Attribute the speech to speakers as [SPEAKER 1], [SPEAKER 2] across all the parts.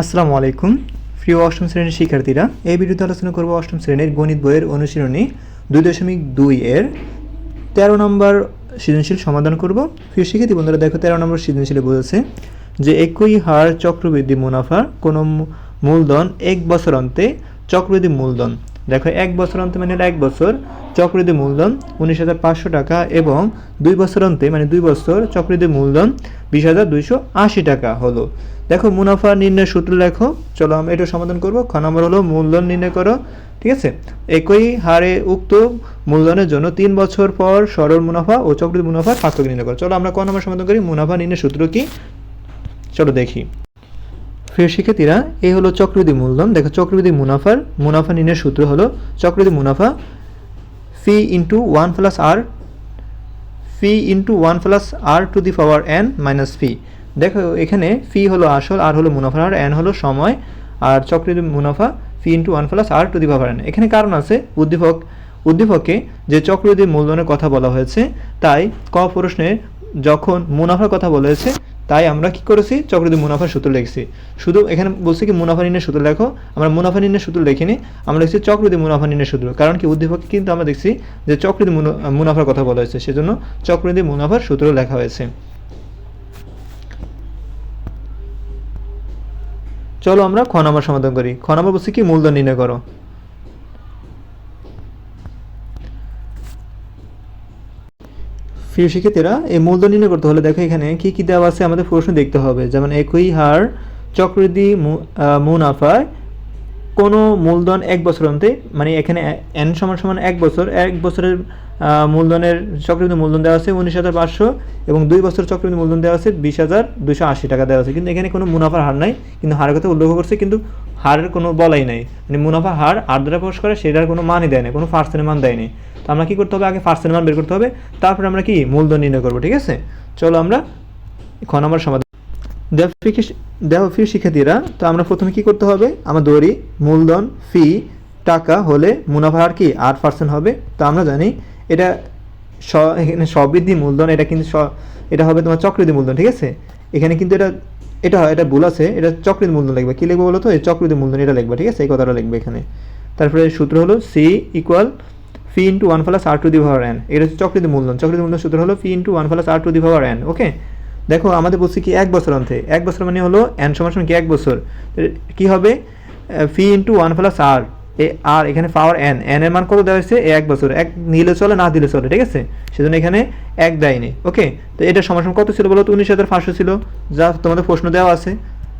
[SPEAKER 1] আসসালামু আলাইকুম। প্রিয় অষ্টম শ্রেণির শিক্ষার্থীরা, এই ভিডিওতে আলোচনা করব অষ্টম শ্রেণির গণিত বইয়ের অনুশীলনী দুই দশমিক দুই এর। তেরো নম্বর সৃজনশীল সমাধান করব। প্রিয় শিক্ষার্থী বন্ধুরা, দেখো তেরো নম্বর সৃজনশীলে বলেছে যে, একই হার চক্রবৃদ্ধি মুনাফা কোনো মূলধন এক বছর অন্তে চক্রবৃদ্ধি মূলধন। দেখো, এক বছর অন্তে মানে এক বছর চক্রবৃদ্ধি মূলধন উনিশ হাজার পাঁচশো টাকা এবং দুই বছর অন্তে মানে দুই বছর চক্রবৃদ্ধি মূলধন বিশ হাজার দুইশো আশি টাকা হলো। দেখো, মুনাফা নির্ণয় সূত্র লেখো। চলো আমরা এটা সমাধান করব। খ নম্বর হলো মূলধন নির্ণয় করো, ঠিক আছে? একই হারে উক্ত মূলধনের জন্য তিন বছর পর সরল মুনাফা ও চক্রবৃদ্ধি মুনাফার পার্থক্য নির্ণয় করো। চলো আমরা ক নম্বর সমাধান করি। মুনাফা নির্ণয় সূত্র কি? চলো দেখি। প্রিয় শিক্ষার্থীরা, এই হলো চক্রবৃদ্ধি মূলধন। দেখো, চক্রবৃদ্ধি মুনাফার, মুনাফা নির্ণয়ের সূত্র হলো চক্রবৃদ্ধি মুনাফা P into one plus R P into one plus R to the power N minus P দেখো, এখানে ফি হলো আসল আর হলো মুনাফা, আর এন হলো সময়, আর চক্রবৃদ্ধি মুনাফা P into one plus R to the power N এখানে কারণ আছে, উদ্দীপক, উদ্দীপকে যে চক্রবৃদ্ধি মূলধনের কথা বলা হয়েছে, তাই ক প্রশ্নে যখন মুনাফার কথা বলা হয়েছে তাই আমরা কি করেছি? চক্রবৃদ্ধি মুনাফার সূত্র লিখছি। শুধু এখানে বলছি কি মুনাফা নির্ণয় সূত্র লেখো। আমরা মুনাফা নির্ণয় সূত্র লিখিনি। আমরা লিখছি চক্রবৃদ্ধি মুনাফা নির্ণয় সূত্র। কারণ কি উদ্দীপকে কিন্তু আমরা দেখছি যে চক্রবৃদ্ধি মুনাফার কথা বলা হয়েছে। সেজন্য চক্রবৃদ্ধি মুনাফার সূত্র লেখা হয়েছে। চলো আমরা খ নম্বর সমাধান করি। খ নম্বর বলছি কি মূলধন নির্ণয় করো। প্রিয় শিক্ষার্থীরা, এই মূলধন নির্ণয় করতে হলে দেখো এখানে কি কি দেওয়া আছে আমাদের প্রশ্ন দেখতে হবে। যেমন একই হার চক্রবৃদ্ধি মুনাফায় কোনো মূলধন এক বছর অন্তে মানে এখানে এন সমান সমান এক বছর, এক বছরের মূলধনের চক্রবৃদ্ধি মূলধন দেওয়া আছে উনিশ হাজার পাঁচশো এবং দুই বছর চক্রবৃদ্ধি মূলধন দেওয়া আছে বিশ হাজার দুশো আশি টাকা দেওয়া আছে। কিন্তু এখানে কোনো মুনাফার হার নাই, কিন্তু হারের কথা উল্লেখ করছে, কিন্তু হারের কোনো বলাই নাই। মানে মুনাফা হার আর দ্বারা প্রকাশ করে, সেটার কোনো মানই দেয় না কোনো পার্সেন্টের মান দেয়নি তো আমরা কী করতে হবে? আগে পার্সেন্টের মান বের করতে হবে, তারপর আমরা কি? মূলধন নির্ণয় করব, ঠিক আছে? চলো আমরা খ নম্বর সমাধান। দেহ দেহ ফি শিক্ষার্থীরা, তো আমরা প্রথমে কি করতে হবে? আমরা ধরি মূলধন, ফি, টাকা হলে মুনাফা আর কি? আট পার্সেন্ট হবে। তো আমরা জানি এটা স, এখানে সবৃদ্ধি মূলধন, এটা কিন্তু এটা হবে তোমার চক্রবৃদ্ধি মূলধন, ঠিক আছে? এখানে কিন্তু এটা এটা হয় এটা ভুল আছে, এটা চক্রিত মূলধন লিখবে কি লিখব বলো তো এই চক্রিত মূলধন এটা লিখবে ঠিক আছে? এই কথাটা লিখবে এখানে। তারপরে সূত্র হলো C equal P into one plus R to the power N এটা হচ্ছে চক্রিত মূলধন। চক্রিত মূলধন সূত্র হলো P into one plus R to the power N okay দেখো, আমাদের বলছি কি এক বছর অন্তে। এক বছর মানে হলো এন সমান কি? এক বছর। কি হবে? P into one plus R আর এখানে পাওয়ার এন এন এর মান কত দেওয়া হয়েছে? এক বছর। এক নিলে চলে, না দিলে চলে, ঠিক আছে? সেজন্য এখানে এক দেয়নি, ওকে? তো এটা সমান কত ছিল বলো তো? উনিশ হাজার পাঁচশো ছিল। যা তোমাদের প্রশ্ন দেওয়া আছে।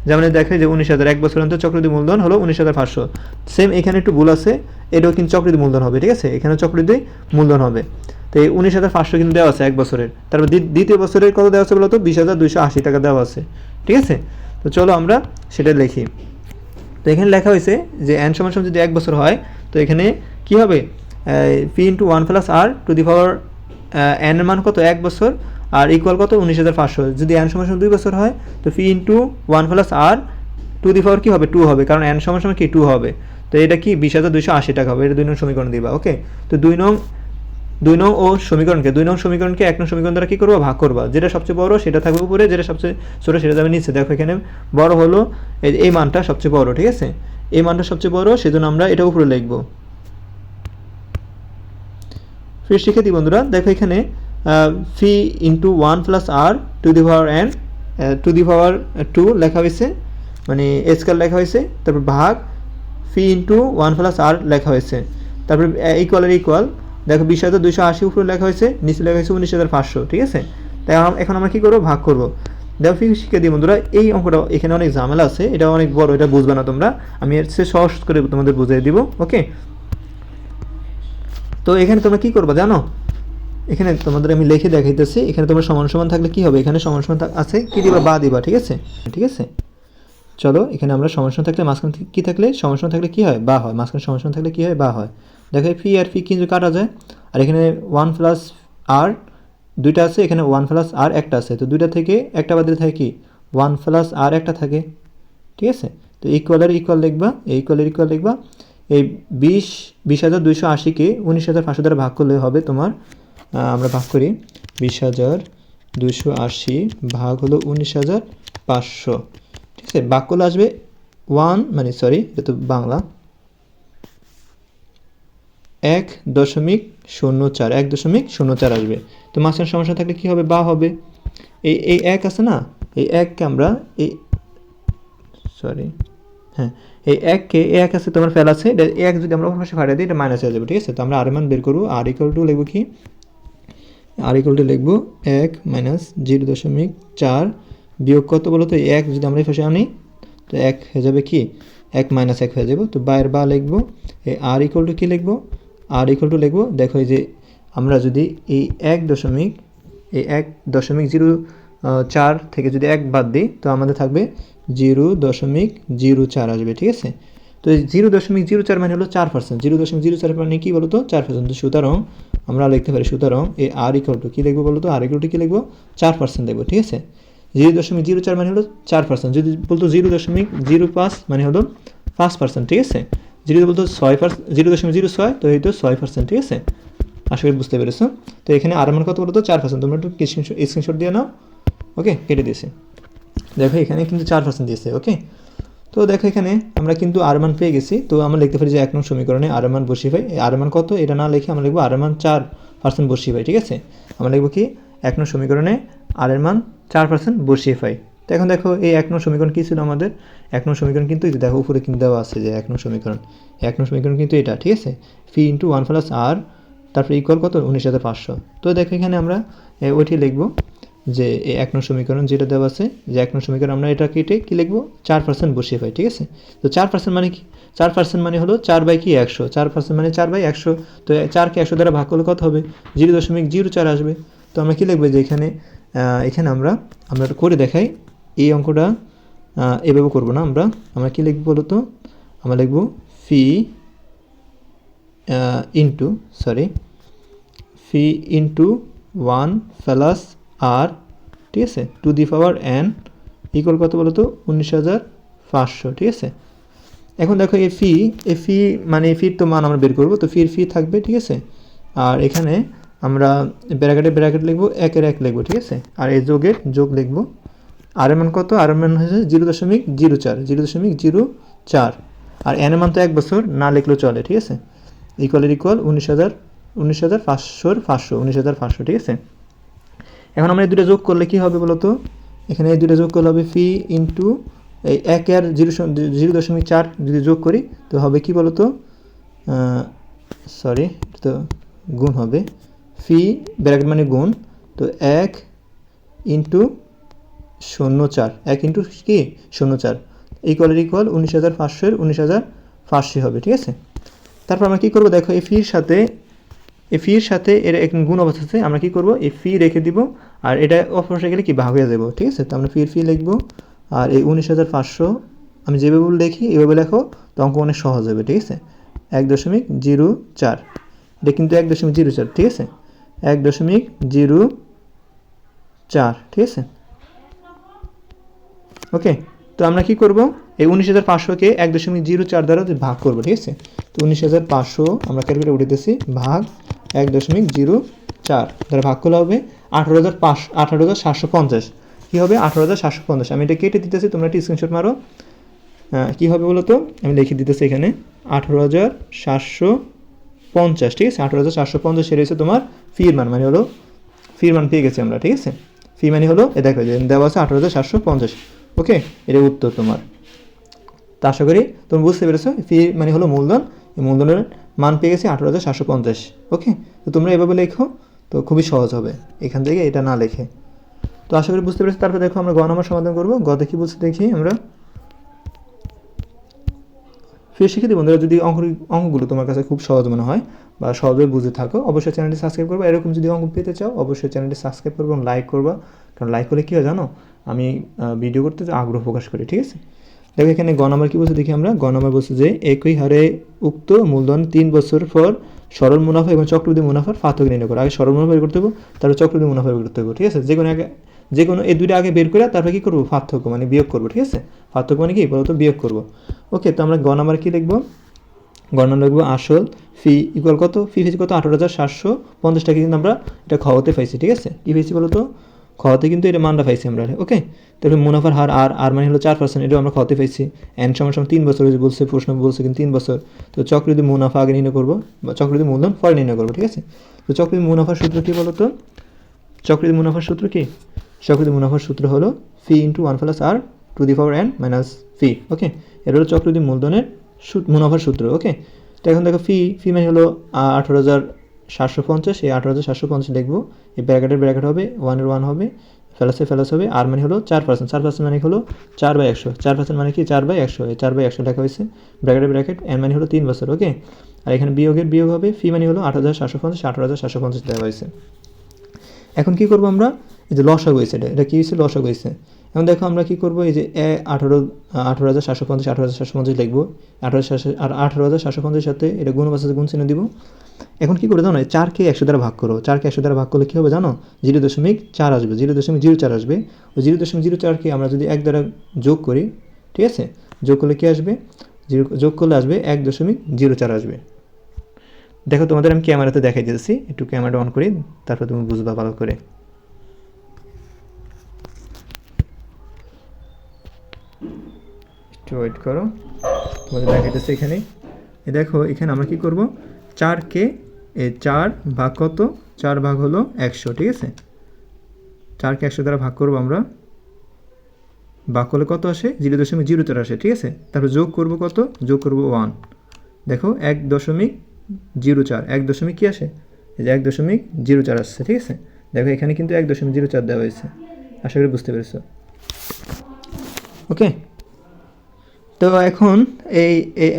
[SPEAKER 1] যেমন দেখে যে উনিশ হাজার, এক বছর অন্তর চক্রবৃদ্ধি মূলধন হলো উনিশ হাজার পাঁচশো। সেম এখানে একটু ভুল আছে। এটাও কিন্তু চক্রবৃদ্ধি মূলধন হবে, ঠিক আছে? এখানে চক্রবৃদ্ধি মূলধন হবে। তো এই উনিশ হাজার পাঁচশো কিন্তু দেওয়া আছে এক বছরের। তারপর দ্বিতীয় বছরের কত দেওয়া আছে বলতো বিশ হাজার দুইশো আশি টাকা দেওয়া আছে, ঠিক আছে? তো চলো আমরা সেটা লিখি তো এখানে লেখা হয়েছে যে এন সমান সমান যদি এক বছর হয়, তো এখানে কি হবে? P into one plus R to the power N মান কত? এক বছর, আর ইকুয়াল কত? উনিশ হাজার পাঁচশো। যদি এন সমান সমান দুই বছর হয়, তো P into one plus R to the power কী হবে? টু হবে, কারণ এন সমান সমান কি? টু হবে। তো এটা কি? বিশ হাজার দুইশো আশি টাকা হবে। এটা দুই নং সমীকরণ দিবা ওকে তো দুই নং দুই নং ও সমীকরণকে, দুই নং সমীকরণকে এক নং সমীকরণ দ্বারা কী করব? ভাগ করবা। যেটা সবচেয়ে বড়, সেটা থাকবে উপরে, যেটা সবচেয়ে ছোটো, সেটা যাবে নিচে। দেখো এখানে বড় হলো, এই মানটা সবচেয়ে বড়, ঠিক আছে? এই মানটা সবচেয়ে বড়, সেজন্য আমরা এটা উপরে লিখব। ফির শিক্ষার্থী বন্ধুরা, দেখো এখানে P into one plus R to the power N to the power two লেখা হয়েছে মানে স্কেল লেখা হয়েছে, তারপর ভাগ P into one plus R লেখা হয়েছে। তারপরে ইকুয়ালের ইকুয়াল দেখো বিশ হাজার দুইশো আশি উপরে লেখা হয়েছে, নিচে লেখা হয়েছে উনিশ হাজার পাঁচশো, ঠিক আছে? তাই এখন আমরা কী করব? ভাগ করব। দেখো শিক্ষা দিই বন্ধুরা, এই অঙ্কটা এখানে অনেক ঝামেলা আছে, এটা অনেক বড়, এটা বুঝবে না তোমরা। আমি এর চেয়ে সহজ করে তোমাদের বুঝিয়ে দিব, ওকে? তো এখানে তোমরা কি করবা জানো? এখানে তোমাদের আমি লিখে দেখাইতেছি, এখানে তোমার সমান সমান থাকলে কি হবে? এখানে সমান সমান আছে, কি দিবা? বা দিবা, ঠিক আছে? ঠিক আছে? চলো, এখানে আমরা সমান সমান থাকলে মাঝখানে কী থাকলে? সমান সমান থাকলে কী হয়? বা হয়। মাঝখানে সমান সমান থাকলে কী হয়? বা হয়। দেখো ফি আর ফি কিন্তু কাটা যায়? আর এখানে ওয়ান প্লাস আর দুইটা আছে, এখানে ওয়ান প্লাস আর একটা আছে। তো দুইটা থেকে একটা বাদ থাকে কি? ওয়ান প্লাস আর একটা থাকে। ঠিক আছে? তো ইকুয়ালের ইকুয়াল লিখবা এই ইকুয়ালের ইকুয়াল লিখবা এই বিশ বিশ হাজার দুইশো আশিকে উনিশ হাজার পাঁচশো দ্বারা ভাগ করলে হবে তোমার আমরা ভাগ করি। বিশ হাজার দুইশো আশি ভাগ হলো উনিশ হাজার পাঁচশো। ঠিক আছে? করলে আসবে ওয়ান মানে সরি এটা তো বাংলা। এক দশমিক শূন্য চার, এক দশমিক শূন্য চার আসবে। তো মাঝখানে সমস্যা থাকলে কী হবে? বা হবে। এই এই এক আছে না? এই এককে আমরা এই সরি হ্যাঁ এই এককে, এই এক আছে, তোমার ফেল আছে। এটা এক যদি আমরা ওর পাশে ফাটিয়ে দিই, এটা মাইনাস হয়ে যাবে, ঠিক আছে? তো আমরা আর মান বের করব। আর ইকুয়াল টু লিখব কি? আর ইকুয়াল টু লিখব এক মাইনাস জিরো দশমিক চার বিয়োগ কত বলো তো? এক যদি আমরা এই আনি, তো এক হয়ে যাবে কি? এক মাইনাস এক হয়ে যাবে। তো বাইরের বা লিখব। এই আর ইকুয়াল টু কী লিখব? আর ইকুয়াল টু লিখব, দেখো যে আমরা যদি এই এক দশমিক, এই এক দশমিক জিরো চার থেকে যদি এক বাদ দিই, তো আমাদের থাকবে জিরো দশমিক জিরো চার আসবে, ঠিক আছে? তো এই জিরো দশমিক জিরো চার মানে হলো চার পার্সেন্ট জিরো দশমিক জিরো চার মানে কী বলতো? চার পার্সেন্ট সুতরাং আমরা লিখতে পারি, সুতরাং এই আর ইকুয়াল টু কী লিখব বলো তো আর ইকুয়াল টু কী লিখব? চার পার্সেন্ট লিখব, ঠিক আছে? জিরো দশমিক জিরো চার মানে হলো চার পার্সেন্ট যদি বলতো জিরো দশমিক জিরো পাঁচ মানে হলো পাঁচ পার্সেন্ট ঠিক আছে? জিরো বলতো ছয় পার্সেন্ট জিরো দশমিক জিরো ছয়, তো এই তো ছয় পার্সেন্ট, ঠিক আছে? আশা করি বুঝতে পেরেছ। তো এখানে আর মান কত বলতো? চার পার্সেন্ট। তোমরা একটু স্ক্রিনশট দিয়ে নাও। ওকে, কেটে দিয়েছে। দেখো, এখানে কিন্তু চার পার্সেন্ট দিয়েছে, ওকে? তো দেখো এখানে আমরা কিন্তু আর মান পেয়ে গেছি। তো আমরা লিখতে পারি যে এক নং সমীকরণে আর মান বসিয়ে পাই। আর মান কত? এটা না লিখে আমরা লিখব আর মান চার পার্সেন্ট বসিয়ে পাই, ঠিক আছে? আমরা লিখব কি? এক নং সমীকরণে আর মান চার পার্সেন্ট বসিয়ে পাই। তো এখন দেখো এই এক নং সমীকরণ কী ছিল আমাদের? এক নং সমীকরণ কিন্তু দেখো উপরে কিন্তু দেওয়া আছে যে এক নং সমীকরণ। এক নং সমীকরণ কিন্তু এটা, ঠিক আছে? P into one plus R তারপরে ইকুয়াল কত? উনিশ হাজার পাঁচশো। তো দেখো এখানে আমরা ওইটি লিখব যে এই এক নং সমীকরণ যেটা দেওয়া আছে, যে এক নং সমীকরণ আমরা এটা কেটে কী লিখব? চার পার্সেন্ট বসিয়ে পাই ঠিক আছে? তো চার পার্সেন্ট মানে কি? চার পার্সেন্ট মানে হলো চার বাই কি একশো। চার পার্সেন্ট মানে চার বাই একশো। তো চারকে একশো দ্বারা ভাগ করলে কত হবে? জিরো দশমিক জিরো চার আসবে। তো আমরা কী লিখব যে এখানে এখানে আমরা আমরা করে দেখাই এই অঙ্কটা এভাবে করব না আমরা। আমরা কী লিখব বলো তো আমরা লিখব P into sorry P into one plus R ঠিক আছে? To the power N equal কত বলো তো উনিশ হাজার পাঁচশো, ঠিক আছে? এখন দেখো এই ফি এই ফি মানে ফির তো মান আমরা বের করব, তো ফির ফি থাকবে, ঠিক আছে? আর এখানে আমরা ব্র্যাকেটে ব্র্যাকেট লিখব, একের এক লিখব, ঠিক আছে? আর এই যোগের যোগ লিখব। আর এর কত? আর এর হচ্ছে জিরো দশমিক জিরো চার, জিরো দশমিক জিরো চার। আর এন এর তো এক বছর না লিখলেও চলে, ঠিক আছে? ইকুয়ালের ইকুয়াল উনিশ হাজার উনিশ হাজার পাঁচশোর পাঁচশো, উনিশ হাজার পাঁচশো, ঠিক আছে? এখন আমরা এই দুটো যোগ করলে কী হবে বলো তো এখানে এই দুটো যোগ করলে হবে ফি ইন্টু এই এক আর জিরো জিরো দশমিক চার যদি যোগ করি, তো হবে কি বলতো? সরি তো গুণ হবে। ফি, ব্র্যাকেট মানে গুণ। তো এক ইন্টু শূন্য চার। এক ইন্টু কি? শূন্য চার। ইকুয়ালের ইকুয়াল উনিশ হাজার পাঁচশোর উনিশ হাজার পাঁচশো হবে, ঠিক আছে? তারপর আমরা কী করব? দেখো, এই ফির সাথে, এই ফির সাথে এর এক গুণ অবস্থাতে আমরা কী করব? এই ফি রেখে দিব, আর এটা অপরসে গেলে কি? ভাগ হয়ে যাব, ঠিক আছে? তো আমরা ফির ফি লিখব, আর এই উনিশ হাজার পাঁচশো, আমি যেভাবে লিখি এভাবে লেখো, তো অঙ্ক অনেক সহজ হবে, ঠিক আছে? এক দশমিক জিরো চার। এটা কিন্তু এক দশমিক জিরো চার, ঠিক আছে? এক দশমিক জিরো চার, ঠিক আছে? ওকে তো আমরা কি করব? এই উনিশ হাজার পাঁচশোকে এক দশমিক জিরো চার দ্বারা ভাগ করব, ঠিক আছে? তো উনিশ হাজার পাঁচশো আমরা ক্যালকুলেটর উঠেতেছি ভাগ এক দশমিক জিরো চার দ্বারা ভাগ করলে হবে আঠারো হাজার পাঁচশো, আঠারো হাজার সাতশো পঞ্চাশ। কী হবে? আঠারো হাজার সাতশো পঞ্চাশ। আমি এটা কেটে দিতেছি, তোমরা একটা স্ক্রিনশট মারো। কী হবে বলো তো আমি লিখে দিতেছি এখানে, আঠারো হাজার সাতশো পঞ্চাশ, ঠিক আছে? আঠারো হাজার সাতশো পঞ্চাশ রয়েছে তোমার ফির মান মানে হলো ফির মান পেয়ে গেছি আমরা, ঠিক আছে? ফি মানে হলো, এ দেখো, দেওয়া আছে আঠারো হাজার সাতশো পঞ্চাশ। ওকে? এটা উত্তর তোমার। তা আশা করি তুমি বুঝতে পেরেছ ফি মানে হলো মূলধন। এই মূলধনের মান পেয়ে গেছি আঠারো হাজার সাতশো পঞ্চাশ, ওকে? তো তোমরা এভাবে লেখো, তো খুবই সহজ হবে, এখান থেকে এটা না লেখে। তো আশা করি বুঝতে পেরেছ, তারপর দেখো আমরা গ নম্বর সমাধান করব। গতে কি বলছে দেখি আমরা। ফির শিখে বন্ধুরা, যদি অঙ্ক অঙ্কগুলো তোমার কাছে খুব সহজ মনে হয় বা সহজে বুঝে থাকো, অবশ্যই চ্যানেলটি সাবস্ক্রাইব করব। এরকম যদি অঙ্ক পেতে চাও, অবশ্যই চ্যানেলটি সাবস্ক্রাইব করব এবং লাইক করবা। কারণ লাইক করলে কী হয় জানো? আমি ভিডিও করতে আগ্রহ প্রকাশ করি, ঠিক আছে? দেখো এখানে গ নম্বর কী বলছে দেখি আমরা। গ নম্বর বলছে যে, একই হারে উক্ত মূলধন তিন বছর পর সরল মুনাফা এবং চক্রবৃদ্ধি মুনাফার পার্থক্য নির্ণয় করো। আগে সরল মুনাফা করতে হবে তারপর চক্রবৃদ্ধি মুনাফা বের করতে হবে ঠিক আছে? যে কোনো আগে যে কোনো এই দুইটা আগে বের করে তারপরে কী করব? পার্থক্য মানে বিয়োগ করব, ঠিক আছে? পার্থক্য মানে কি? বলতো বিয়োগ করব। ওকে, তো আমরা গ নম্বর কী লিখব? গণনা লিখব আসল ফি ইকুয়াল কত? ফি ফেছি কত? আঠারো হাজার সাতশো পঞ্চাশ টাকা। কিন্তু আমরা এটা খাওয়াতে পাইছি, ঠিক আছে? কী পেয়েছি বলো তো খতে কিন্তু এটা মানটা পাইছি আমরা ওকে তাহলে মুনাফার হার আর আর মানে হলো চার পার্সেন্ট এটাও আমরা খতে পাইছি। এন সমান সমান তিন বছর বলছে, প্রশ্ন বলছে কিন্তু তিন বছর। তো চক্রবৃদ্ধি মুনাফা আগে নির্ণয় করব, বা চক্রবৃদ্ধি মূলধন পরে নির্ণয় করব, ঠিক আছে? তো চক্রবৃদ্ধি মুনাফার সূত্র কী বলো তো চক্রবৃদ্ধি মুনাফার সূত্র কি? চক্রবৃদ্ধি মুনাফার সূত্র হলো P into one plus R to the power N minus P okay এটা হলো চক্রবৃদ্ধি মূলধনের মুনাফার সূত্র ওকে তো এখন দেখো ফি ফি মানে হলো আঠারো হাজার সাতশো পঞ্চাশ, এই আঠারো হাজার সাতশো পঞ্চাশ লিখব এই ব্র্যাকেটের ব্র্যাকেট হবে ওয়ানের ওয়ান হবে ফেলাসে ফেলাস হবে, আর মানে হলো চার পার্সেন্ট চার পার্সেন্ট মানে হলো? চার বাই একশো। চার পার্সেন্ট মানে কি? চার বাই একশো। এই চার বাই একশো লেখা হয়েছে ব্র্যাকেটের ব্র্যাকেট এন মানে হলো তিন বছর ওকে আর এখানে বিয়োগের বিয়োগ হবে ফি মানে হলো আট হাজার সাতশো পঞ্চাশ, আঠারো হাজার সাতশো পঞ্চাশ দেওয়া হয়েছে। এখন কি করব আমরা? এই যে লসাগ হয়েছে, এটা এটা কী হয়েছে? লসাগ হয়েছে। এখন দেখো আমরা কি করব? এই যে এ আঠারো আঠারো হাজার সাতশো পঞ্চাশ, আঠারো হাজার সাতশো পঞ্চাশ লিখব। আঠারো সাতশো আর আঠারো হাজার সাতশো পঞ্চাশের সাথে এটা গুণ বাসাতে গুণ চিহ্ন দিব। এখন কি করে জানো? চারকে একশো দ্বারা ভাগ করো। চারকে একশো দ্বারা ভাগ করলে কী হবে জানো? জিরো দশমিক চার আসবে। জিরো দশমিক জিরো চার আসবে। ওই জিরো দশমিক জিরো চারকে আমরা যদি এক দ্বারা যোগ করি, ঠিক আছে? যোগ করলে কী আসবে? জিরো, যোগ করলে আসবে এক দশমিক জিরো চার আসবে। দেখো তোমাদের আমি ক্যামেরাতে দেখাই দিয়েছি একটু ক্যামেরাটা অন করি, তারপর তুমি বুঝবা ভালো করে। একটু ওয়েট করো। তোমাদের দেখাইতেছে এখানে। দেখো, এখানে আমরা কি করব? চারকে এ চার ভাগ কত? চার ভাগ হলো একশো, ঠিক আছে? চারকে একশো দ্বারা ভাগ করব আমরা। ভাগ করলে কত আসে? জিরো দশমিক জিরো চার আসে, ঠিক আছে? তারপর যোগ করব কত? যোগ করব ওয়ান। দেখো, এক দশমিক জিরো চার। এক দশমিক কী আসে? এই যে এক দশমিক জিরো চার আসছে, ঠিক আছে? দেখো, এখানে কিন্তু এক দশমিক জিরো চার দেওয়া হয়েছে। আশা করি বুঝতে পেরেছ। ওকে? তো এখন এই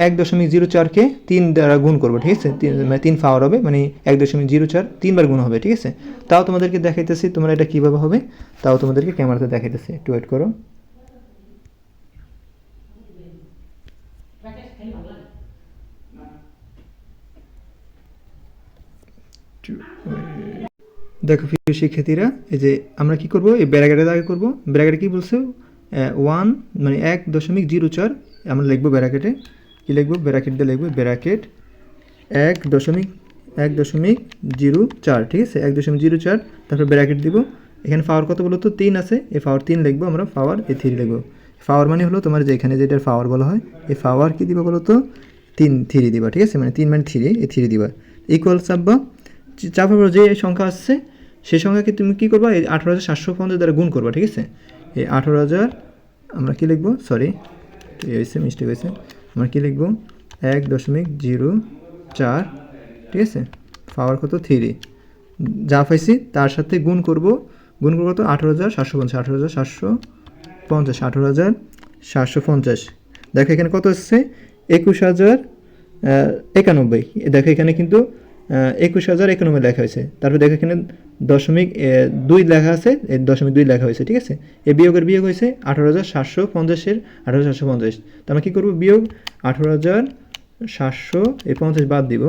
[SPEAKER 1] এক দশমিক জিরো চারকে তিন দ্বারা গুণ করব, ঠিক আছে? মানে তিন পাওয়ার হবে মানে এক দশমিক জিরো চার তিনবার গুণ হবে, ঠিক আছে? তাও তোমাদেরকে দেখাইতেছি, তোমরা এটা কীভাবে হবে? তাও তোমাদেরকে ক্যামেরাতে দেখাইতেছি, একটু ওয়েট করো। দেখো প্রিয় শিক্ষার্থীরা, এই যে আমরা কি করব? এই ব্যারাকেটের আগে করব। ব্যারাকেটে কি বলছে? ওয়ান মানে এক দশমিক জিরো চার আমরা লিখব ব্যারাকেটে কি লিখব? ব্যারাকেট দিয়ে লিখব ব্যারাকেট এক দশমিক এক দশমিক জিরো চার, ঠিক আছে? এক দশমিক জিরো চার, তারপর ব্র্যাকেট দিব। এখানে পাওয়ার কত বলো তো? তিন আছে। এই পাওয়ার তিন লিখব আমরা পাওয়ার এ থ্রি লিখব। পাওয়ার মানে হলো তোমার যে এখানে যেটার পাওয়ার বলা হয়, এই পাওয়ার কি দিবা বলো তো? তিন থ্রি দিবা, ঠিক আছে? মানে তিন মানে থ্রি এই থ্রি দিবা। ইকুয়াল চাপবা। চাপার পর যে সংখ্যা আসছে, সেই সংখ্যাকে তুমি কী করবা? এই আঠারো হাজার সাতশো পঞ্চাশ দ্বারা গুণ করবা, ঠিক আছে? এই আঠারো হাজার আমরা কী লিখব? সরি হয়েছে মিস্টেক হয়েছে আমরা কী লিখব? এক দশমিক জিরো চার, ঠিক আছে? পাওয়ার কত? থ্রি। যা পাইছি, তার সাথে গুণ করব। গুণ করব কত? আঠারো হাজার সাতশো পঞ্চাশ। আঠারো হাজার সাতশো পঞ্চাশ। আঠারো হাজার সাতশো পঞ্চাশ। দেখো এখানে কত এসছে? একুশ হাজার একানব্বই। দেখো এখানে কিন্তু একুশ হাজার একানব্বই লেখা হয়েছে। তারপর দেখো এখানে দশমিক দুই লেখা আছে দশমিক দুই লেখা হয়েছে, ঠিক আছে? এই বিয়োগের বিয়োগ হয়েছে আঠারো হাজার সাতশো পঞ্চাশের আঠারো সাতশো পঞ্চাশ। তো আমরা কী করব? বিয়োগ আঠারো হাজার সাতশো এই পঞ্চাশ বাদ দিব।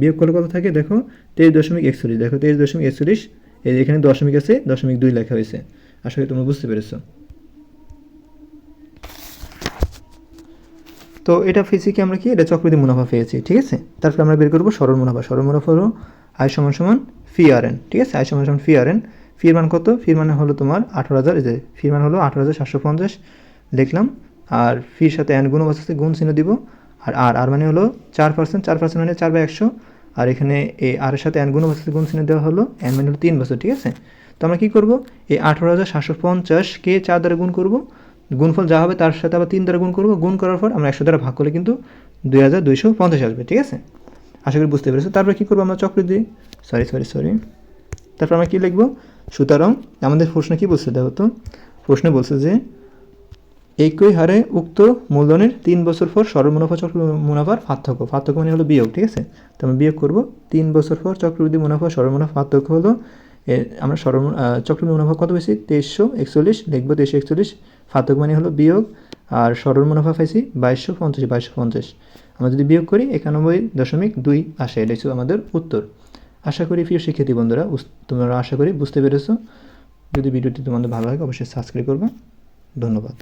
[SPEAKER 1] বিয়োগ করলে কত থাকে? দেখো, তেইশ দশমিক একচল্লিশ। দেখো, তেইশ দশমিক একচল্লিশ এখানে দশমিক আছে, দশমিক দুই লেখা হয়েছে। আশা করি তোমরা বুঝতে পেরেছ। তো এটা পেয়েছি কি আমরা কি? এটা চক্রবৃদ্ধি মুনাফা পেয়েছি, ঠিক আছে? তারপরে আমরা বের করব সরল মুনাফা। সরল মুনাফা হলো আয় সমান সমান ফি আর এন ঠিক আছে? আয় সমান সমান ফি আর এন ফির মান কত? ফির মানে হলো তোমার আঠারো হাজার যে ফির মান হলো আঠারো হাজার সাতশো পঞ্চাশ। লিখলাম। আর ফির সাথে এন গুণ আছে, গুণ চিহ্ন দিব। আর আর আর মানে হলো চার পার্সেন্ট চার পার্সেন্ট মানে চার বাই একশো। আর এখানে এই আর এর সাথে এন গুণ আছে, গুণ চিহ্ন দেওয়া হলো এন মানে হলো তিন বছর, ঠিক আছে? তো আমরা কী করব? এই আঠারো হাজার সাতশো পঞ্চাশকে চার দ্বারা গুণ করব? গুণফল যা হবে তার সাথে আবার তিন দ্বারা গুণ করব। গুণ করার পর আমরা একশো দ্বারা ভাগ করলে কিন্তু দুই হাজার দুইশো পঞ্চাশ আসবে, ঠিক আছে? আশা করি বুঝতে পেরেছ। তারপরে কী করব আমরা? চক্রবৃদ্ধি সরি সরি সরি তারপর আমরা কী লিখব? সুতরাং আমাদের প্রশ্ন কী বলছে দেখো তো? প্রশ্নে বলছে যে, একই হারে উক্ত মূলধনের তিন বছর পর সরল মুনাফা চক্র মুনাফার পার্থক্য। পার্থক্য মানে হলো বিয়োগ, ঠিক আছে? তো আমরা বিয়োগ করব। তিন বছর পর চক্রবৃদ্ধি মুনাফা সরল মুনাফা পার্থক্য হলো আমরা সরল চক্রবৃদ্ধি মুনাফা কত বেশি তেইশশো একচল্লিশ, লিখব তেইশশো একচল্লিশ। পার্থক্য মানে হলো বিয়োগ, আর সরল মুনাফা পাইছি বাইশশো পঞ্চাশ বাইশশো পঞ্চাশ। আমরা যদি বিয়োগ করি, একানব্বই দশমিক দুই আসে, এটা ছিল আমাদের উত্তর। আশা করি প্রিয় শিক্ষার্থী বন্ধুরা তোমরা আশা করি বুঝতে পেরেছ। যদি ভিডিওটি তোমাদের ভালো লাগে, অবশ্যই সাবস্ক্রাইব করবে। ধন্যবাদ।